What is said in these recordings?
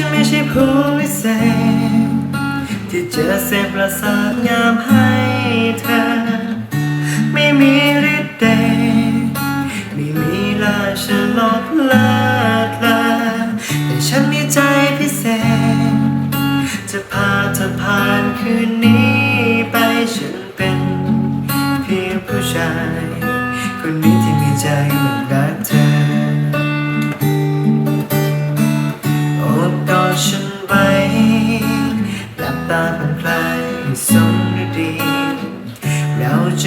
ฉันไม่ใช่ผู้วิเศษ ที่เจอเสพประสาทงามให้เธอ ไม่มีฤทธิ์เดชไม่มีราชลบเลิศเลอแต่ฉันมีใจพิเศษ จะพาเธอผ่านคืนนี้ไปฉันเป็นเพียงผู้ชาย คนนี้ที่มีใจเหมือนรักเธอ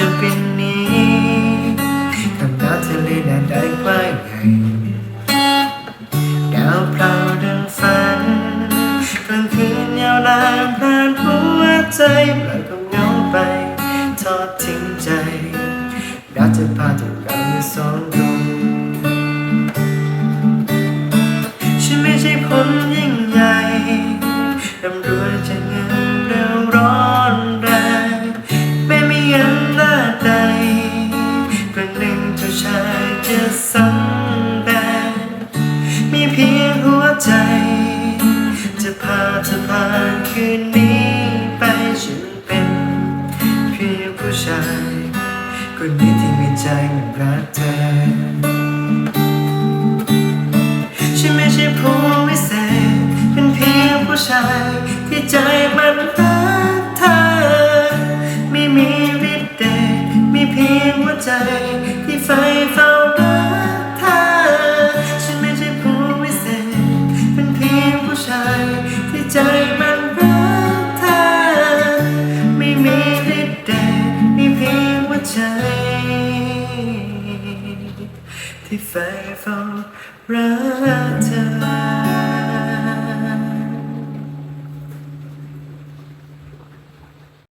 จะเป็นนี้ข้างหน้าทะเลแดนได้กว้างใหญ่ดาวพราวดังฝันกลางคืนยาวนานผ่านหัวใจปล่อยความเหงาไป ทอดทิ้งใจเราจะพาทุกเราสองดวงฉันไม่ใช่คนยิ่งใหญ่ร่ำรวยจน จะพาผ่านคืนนี้ไปฉันเป็นเพียงผู้ชาย คนนี้ที่มีใจเหมือนรักเธอฉันไม่ใช่ผู้วิเศษเป็นเพียงผู้ชายที่ใจมันรักเธอ ไม่มีฤทธิ์เดชมีเพียงหัวใจที่ใฝ่ ใจมันรักเธอ ไม่มีฤทธิ์เดชมีเพียงว่าใจ ที่ใฝ่ฝันรักเธอ